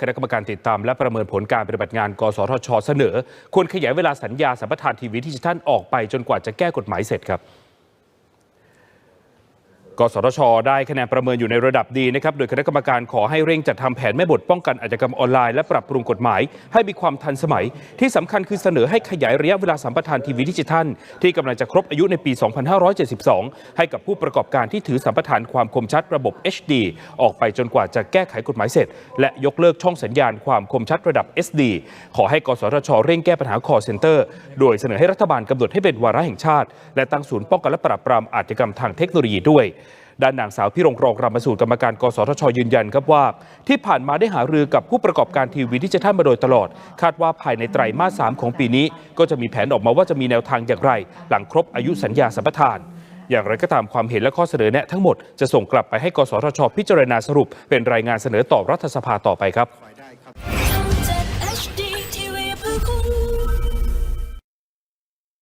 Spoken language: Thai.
คณะกรรมการติดตามและประเมินผลการปฏิบัติงาน กสทช เสนอ ควรขยายเวลาสัญญาสัมปทานทีวีดิจิทัลออกไปจนกว่าจะแก้กฎหมายเสร็จครับ กสทช ได้คะแนนประเมินอยู่ในระดับดีนะครับ โดยคณะกรรมการขอให้เร่งจัดทำแผนแม่บทป้องกันอาชญากรรมออนไลน์และปรับปรุงกฎหมาย ให้มีความทันสมัย ที่สำคัญคือเสนอให้ขยายระยะเวลาสัมปทานทีวีดิจิทัล ที่กำลังจะครบอายุในปี 2572 ให้กับผู้ประกอบการที่ถือสัมปทานความคมชัดระบบ HD ออกไปจนกว่าจะแก้ไขกฎหมายเสร็จ และยกเลิกช่องสัญญาณความคมชัดระดับ SD ขอให้กสทช เร่งแก้ปัญหา call center โดยเสนอให้รัฐบาลกำหนดให้เป็นวาระแห่งชาติ และตั้งศูนย์ป้องกันและปราบปรามอาชญากรรมทางเทคโนโลยีด้วย ด้านนางสาวพิรงรองรามสูตรกรรมการกสทชยืนยันครับว่า ที่ผ่านมาได้หารือกับผู้ประกอบการทีวีดิจิทัลมาโดยตลอด คาดว่าภายในไตรมาส3ของปีนี้ ก็จะมีแผนออกมาว่าจะมีแนวทางอย่างไร หลังครบอายุสัญญาสัมปทานอย่างไรก็ตามความเห็นและข้อเสนอแนะทั้งหมดจะส่งกลับไปให้กสทช พิจารณาสรุปเป็นรายงานเสนอต่อรัฐสภาต่อไปครับ